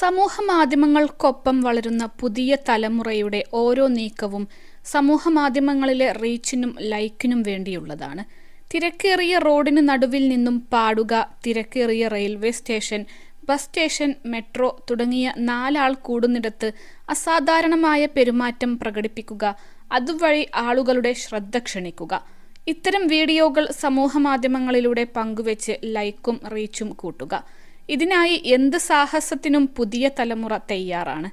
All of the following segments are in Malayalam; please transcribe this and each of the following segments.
സമൂഹ മാധ്യമങ്ങൾക്കൊപ്പം വളരുന്ന പുതിയ തലമുറയുടെ ഓരോ നീക്കവും സമൂഹ മാധ്യമങ്ങളിലെ റീച്ചിനും ലൈക്കിനും വേണ്ടിയുള്ളതാണ്. തിരക്കേറിയ റോഡിന് നടുവിൽ നിന്നും പാടുക തിരക്കേറിയ railway station bus station metro തുടങ്ങിയ നാലാൾ കൂടുന്നിടത്ത് അസാധാരണമായ പെരുമാറ്റം പ്രകടിപ്പിക്കുക അതുവഴി ആളുകളുടെ ശ്രദ്ധ ക്ഷണിക്കുക. ഇത്തരം വീഡിയോകൾ സമൂഹ മാധ്യമങ്ങളിലൂടെ പങ്കുവെച്ച് ലൈക്കും റീച്ചും കൂട്ടുക. ഇതിനായി എന്ത് സാഹസത്തിനും പുതിയ തലമുറ തയ്യാറാണ്.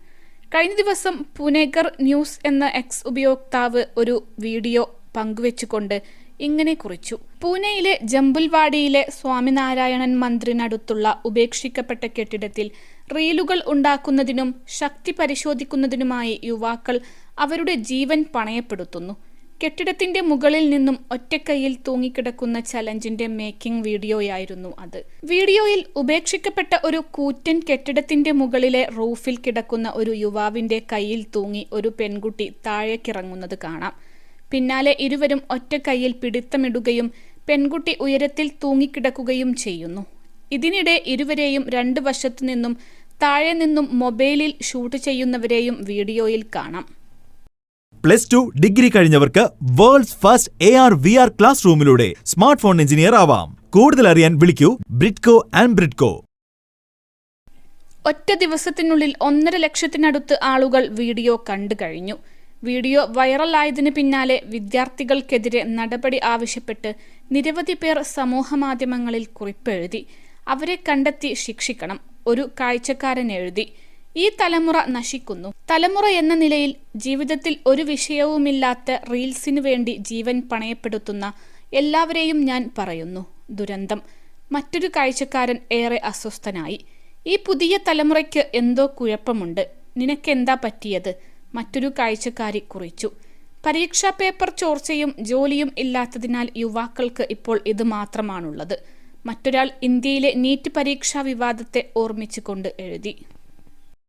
കഴിഞ്ഞ ദിവസം പുനേഗർ ന്യൂസ് എന്ന എക്സ് ഉപയോക്താവ് ഒരു വീഡിയോ പങ്കുവെച്ചുകൊണ്ട് ഇങ്ങനെ കുറിച്ചു. പൂനെയിലെ ജമ്പുൽവാടിയിലെ സ്വാമിനാരായണൻ മന്ദിറിനടുത്തുള്ള ഉപേക്ഷിക്കപ്പെട്ട കെട്ടിടത്തിൽ റീലുകൾ ഉണ്ടാക്കുന്നതിനും ശക്തി പരിശോധിക്കുന്നതിനുമായി യുവാക്കൾ അവരുടെ ജീവൻ പണയപ്പെടുത്തുന്നു. കെട്ടിടത്തിന്റെ മുകളിൽ നിന്നും ഒറ്റക്കൈയിൽ തൂങ്ങിക്കിടക്കുന്ന ചലഞ്ചിന്റെ മേക്കിംഗ് വീഡിയോയായിരുന്നു അത്. വീഡിയോയിൽ ഉപേക്ഷിക്കപ്പെട്ട ഒരു കൂറ്റൻ കെട്ടിടത്തിന്റെ മുകളിലെ റൂഫിൽ കിടക്കുന്ന ഒരു യുവാവിന്റെ കൈയിൽ തൂങ്ങി ഒരു പെൺകുട്ടി താഴേക്കിറങ്ങുന്നത് കാണാം. പിന്നാലെ ഇരുവരും ഒറ്റക്കൈയിൽ പിടുത്തമിടുകയും പെൺകുട്ടി ഉയരത്തിൽ തൂങ്ങിക്കിടക്കുകയും ചെയ്യുന്നു. ഇതിനിടെ ഇരുവരെയും രണ്ട് വശത്തു നിന്നും താഴെ നിന്നും മൊബൈലിൽ ഷൂട്ട് ചെയ്യുന്നവരെയും വീഡിയോയിൽ കാണാം. Plus two degree കഴിഞ്ഞവർക്ക് world's first A R V R class റൂമിലൂടെ smart phone engineer ആവാം. കൂടുതൽ അറിയാൻ വിളിക്കൂ ബ്രിഡ്കോ ആൻഡ് ബ്രിഡ്കോ ഒറ്റ ദിവസത്തിനുള്ളിൽ ഒന്നര ലക്ഷത്തിനടുത്ത് ആളുകൾ വീഡിയോ കണ്ടു കഴിഞ്ഞു. വീഡിയോ വൈറലായതിന് പിന്നാലെ വിദ്യാർത്ഥികൾക്കെതിരെ നടപടി ആവശ്യപ്പെട്ട് നിരവധി പേർ സമൂഹമാധ്യമങ്ങളിൽ കുറിപ്പെഴുതി. അവരെ കണ്ടെത്തി ശിക്ഷിക്കണം ഒരു കാഴ്ചക്കാരൻ എഴുതി. ഈ തലമുറ നശിക്കുന്നു. തലമുറ എന്ന നിലയിൽ ജീവിതത്തിൽ ഒരു വിഷയവുമില്ലാത്ത റീൽസിനു വേണ്ടി ജീവൻ പണയപ്പെടുത്തുന്ന എല്ലാവരെയും ഞാൻ പറയുന്നു. ദുരന്തം. മറ്റൊരു കാഴ്ചക്കാരൻ ഏറെ അസ്വസ്ഥനായി. ഈ പുതിയ തലമുറയ്ക്ക് എന്തോ കുഴപ്പമുണ്ട്. നിനക്കെന്താ പറ്റിയത്? മറ്റൊരു കാഴ്ചക്കാരി കുറിച്ചു. പരീക്ഷാ പേപ്പർ ചോർച്ചയും ജോലിയും ഇല്ലാത്തതിനാൽ യുവാക്കൾക്ക് ഇപ്പോൾ ഇത് മാത്രമാണുള്ളത്. മറ്റൊരാൾ ഇന്ത്യയിലെ നീറ്റ് പരീക്ഷാ വിവാദത്തെ ഓർമ്മിച്ചുകൊണ്ട് എഴുതി.